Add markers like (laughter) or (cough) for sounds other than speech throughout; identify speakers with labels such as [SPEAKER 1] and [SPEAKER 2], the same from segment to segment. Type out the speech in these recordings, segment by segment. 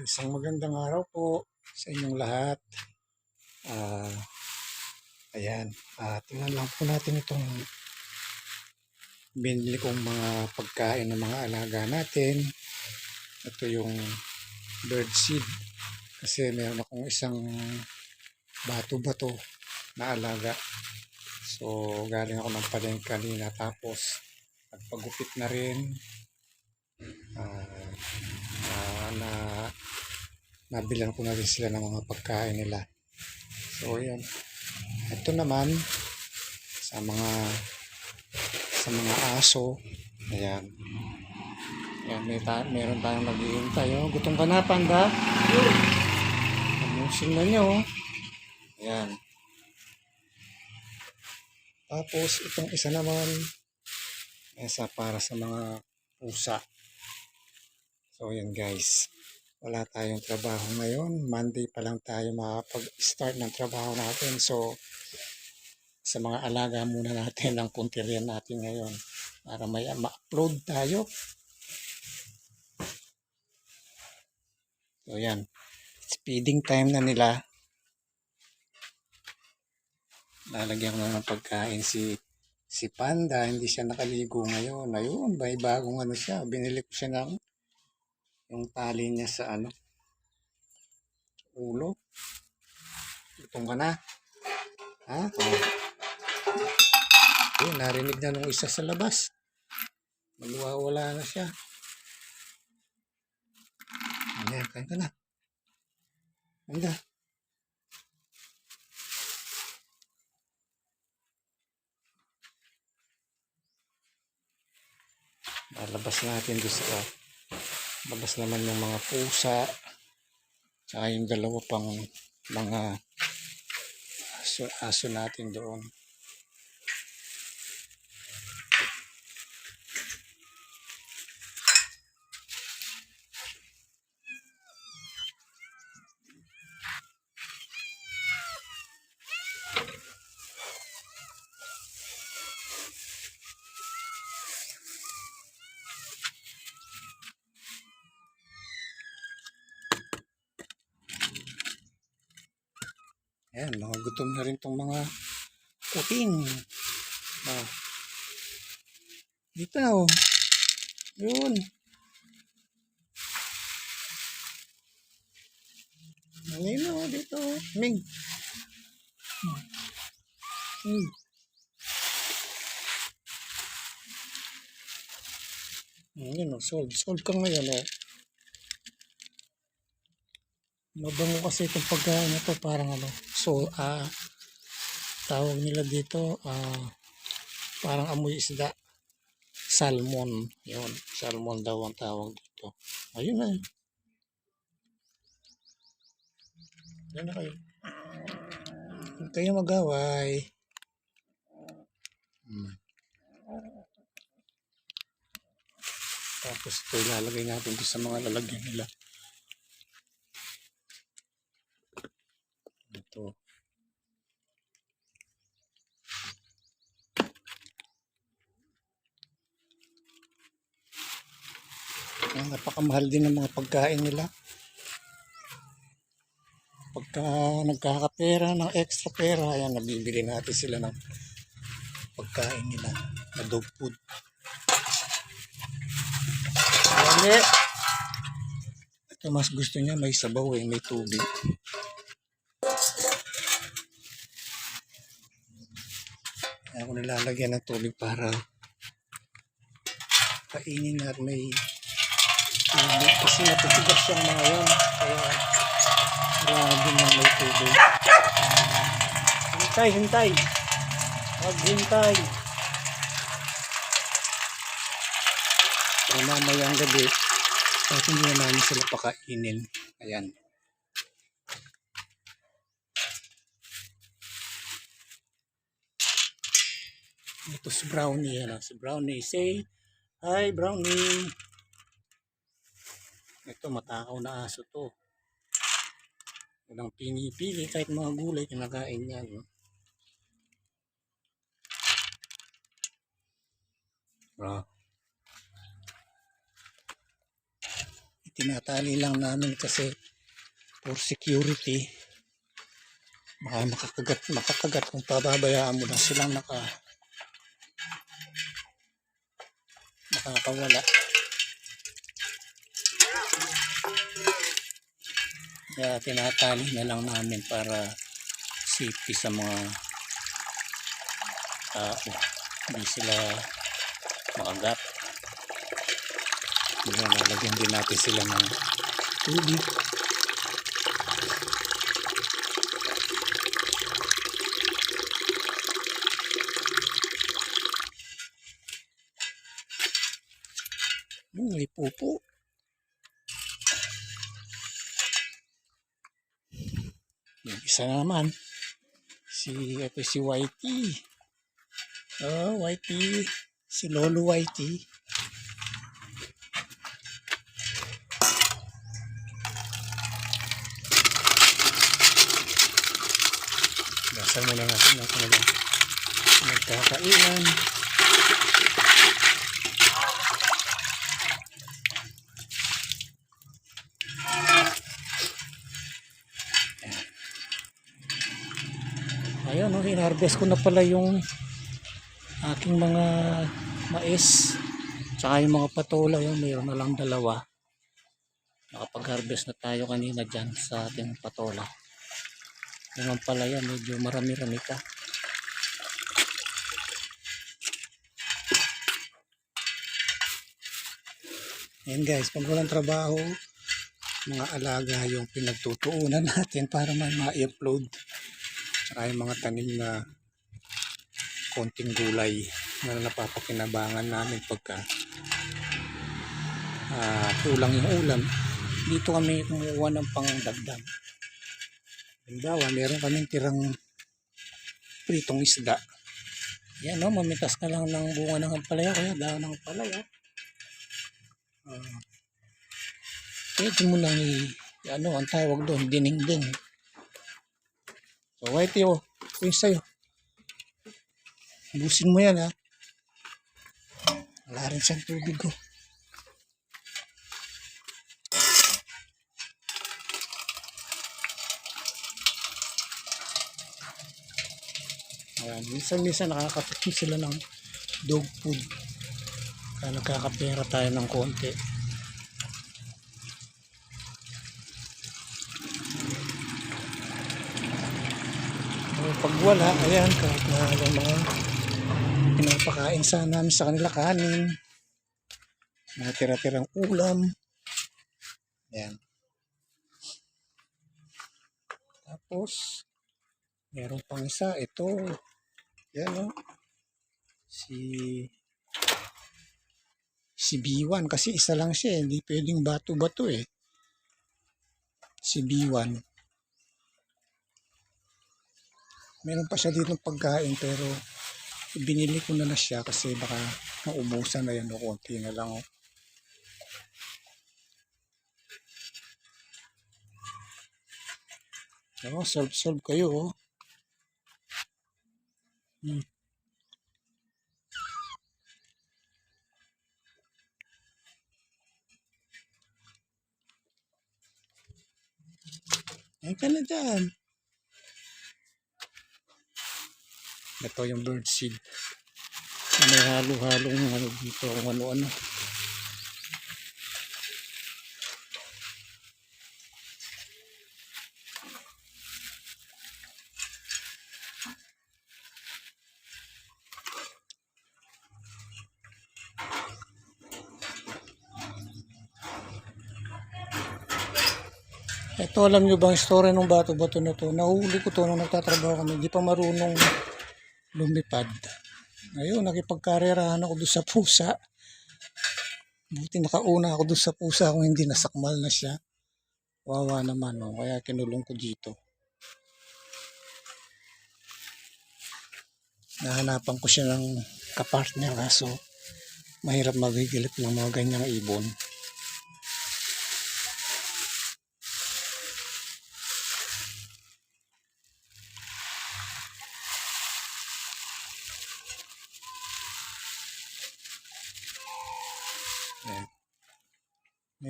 [SPEAKER 1] Isang magandang araw po sa inyong lahat. Ah, ayan, ah, tingnan lang po natin itong binili kong mga pagkain ng mga alaga natin. Ito yung bird seed. Kasi meron akong isang bato-bato na alaga. So, galing ako ng palengke kanina. Tapos, nagpagupit na rin. Ah, na nabilan ko na rin sila ng mga pagkain nila. So, yun. Ito naman, sa mga sa mga aso, ayan. Ayan, may ta meron tayong naghihintay. Oh. Gutom ka na, panda? Amusin na nyo. oh. Ayan. Tapos, itong isa naman, isa para sa mga pusa. So, yan guys. Wala tayong trabaho ngayon. Monday pa lang tayo makapag-start ng trabaho natin. So, sa mga alaga muna natin ang punterian natin ngayon para may ma-upload tayo. So, yan. Speeding time na nila. Lalagyan ko ng pagkain si si Panda. Hindi siya nakaligo ngayon. Ayun, may bagong ano siya. Binili ko siya ng yung tali niya sa ano ulo. Itong ka na. Ha? Oh. Ayun, narinig na nung isa sa labas. Magwawala na siya. Ayan, kain ka na. Anda. Lalabas natin doon sa labas naman yung mga pusa tsaka yung dalawa pang mga aso, aso natin doon. Ayan, mga gutom na rin tong mga kuting. Ah. Dito na oh. Yun. Halina oh, dito. Ming. Hmm. Ayan oh, sold. Sold ka ngayon oh. Mabango kasi itong pagkain na to parang ano. So, ah, tawag nila dito, ah, parang amoy isda. Salmon. Yun, salmon daw ang tawag dito. Ayun na. Yan na kayo. Huwag kayo mag-away. Hmm. Tapos ito ilalagay natin doon sa mga lalagyan nila. Ito. Ang napakamahal din ng mga pagkain nila. Pagka nagkakapera ng extra pera, ayan, nabibili natin sila ng pagkain nila na dog food. Eh. Ito mas gusto niya may sabaw eh, may tubig. Ako nilalagyan ng tubig para kainin at may tubig. Kasi natitigas siyang mga yan. Kaya din ng may tubig. Hintay, hintay. Maghintay. Kaya mamayang gabi, hindi na namin sila pakainin. Ayan. Ito si Brownie. Ano? Si Brownie. Say, hi Brownie. Ito matakaw na aso to. Walang pinipili kahit mga gulay kinakain niya. No? Bro. tinatali lang namin kasi for security baka makakagat makakagat kung pababayaan mo lang silang naka makakawala kaya tinatali na lang namin para safety sa mga tao. Hindi sila kaya lalagyan din natin sila ng tubig Hmm, may pupo. Yung isa na naman. Si, ito si Whitey. Oh, Whitey. Si Lolo Whitey. Dasal muna natin ang kanilang nagkakainan. No, hinarvest ko na pala yung aking mga mais. Tsaka yung mga patola, yun, mayroon na lang dalawa. Nakapag-harvest na tayo kanina dyan sa ating patola. Naman pala yan, medyo marami-rami ka. Ayan guys, pag walang trabaho, mga alaga yung pinagtutuunan (laughs) natin para may ma-upload. Tsaka yung mga tanim na konting gulay na napapakinabangan namin pagka ah, kulang yung ulam. Dito kami kumukuha ng pangdagdag. Halimbawa, meron kaming tirang pritong isda. Yan no, mamitas ka lang ng bunga ng ampalaya kaya dahon ng ampalaya. Uh, pwede mo lang i, ano, ang tawag doon, dining-ding. So, whitey oh, yung sa'yo. Busin mo yan ha. Wala rin siyang tubig oh. Ayan, minsan-minsan nakakapit sila ng dog food. Kaya nagkakapera tayo ng konti. O, pag wala, ayan, kahit na yung mga pinapakain sa namin sa kanila kanin, mga tira-tirang ulam. Ayan. Tapos, meron pang isa, ito. Yan o. Si si B1 kasi isa lang siya, eh. hindi pwedeng bato-bato eh. Si B1. Meron pa siya dito pagkain pero binili ko na na siya kasi baka naubusan na yan o konti na lang oh. Oh, solve solve kayo oh. Hmm. Ayun ka na dyan. Ito yung bird seed. May halo-halong ano dito kung ano-ano. Ito alam nyo bang story ng bato-bato na to? Nahuli ko to nung nagtatrabaho kami. Hindi pa marunong lumipad. Ayun, nakipagkarerahan ako doon sa pusa. Buti nakauna ako doon sa pusa kung hindi nasakmal na siya. Wawa naman, no? kaya kinulong ko dito. Nahanapan ko siya ng kapartner kaso mahirap magigilip ng mga ganyang ibon.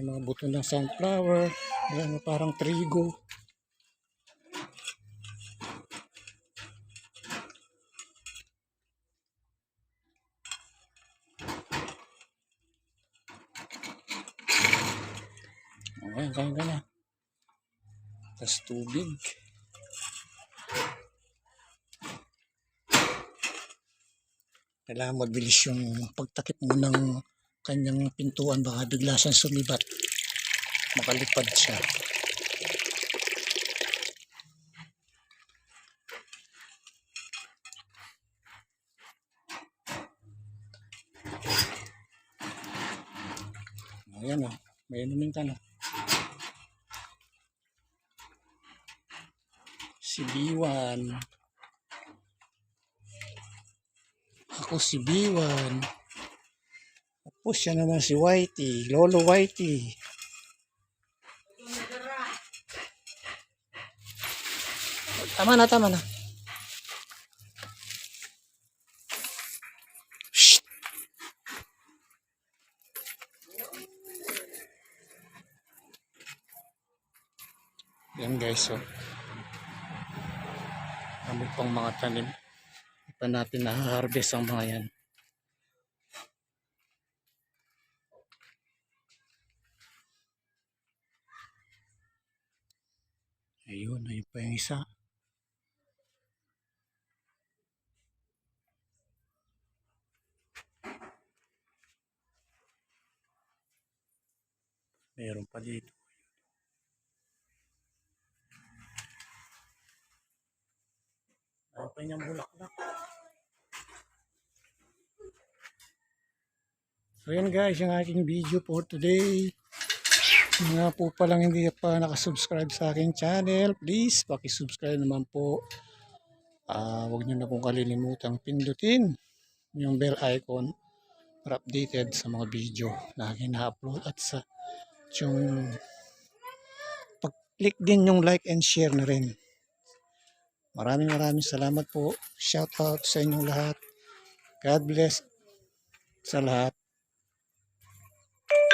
[SPEAKER 1] May mga buto ng sunflower. Ayan, parang trigo. Ayan, kaya ka na. Tapos tubig. Kailangan mabilis yung pagtakip mo ng kanyang pintuan. Baka bigla siyang sumibat. Makalipad siya. Ayan o. May inumin ka na. Si B1. Ako si B1. Tapos siya naman si Whitey. Lolo Whitey. Tama na, tama na. Yan guys, so. Kami pang mga tanim. Hindi pa natin na-harvest ang mga yan. Ayun, ayun pa yung isa. Meron pa dito. Ano pa niyang bulaklak? So yan guys, yung aking video for today. Mga po palang hindi pa nakasubscribe sa aking channel, please pakisubscribe naman po. Ah, huwag niyo na pong kalilimutang pindutin yung bell icon para updated sa mga video na aking na-upload at sa yung pag-click din yung like and share na rin. Maraming maraming salamat po. Shout out sa inyong lahat. God bless sa lahat.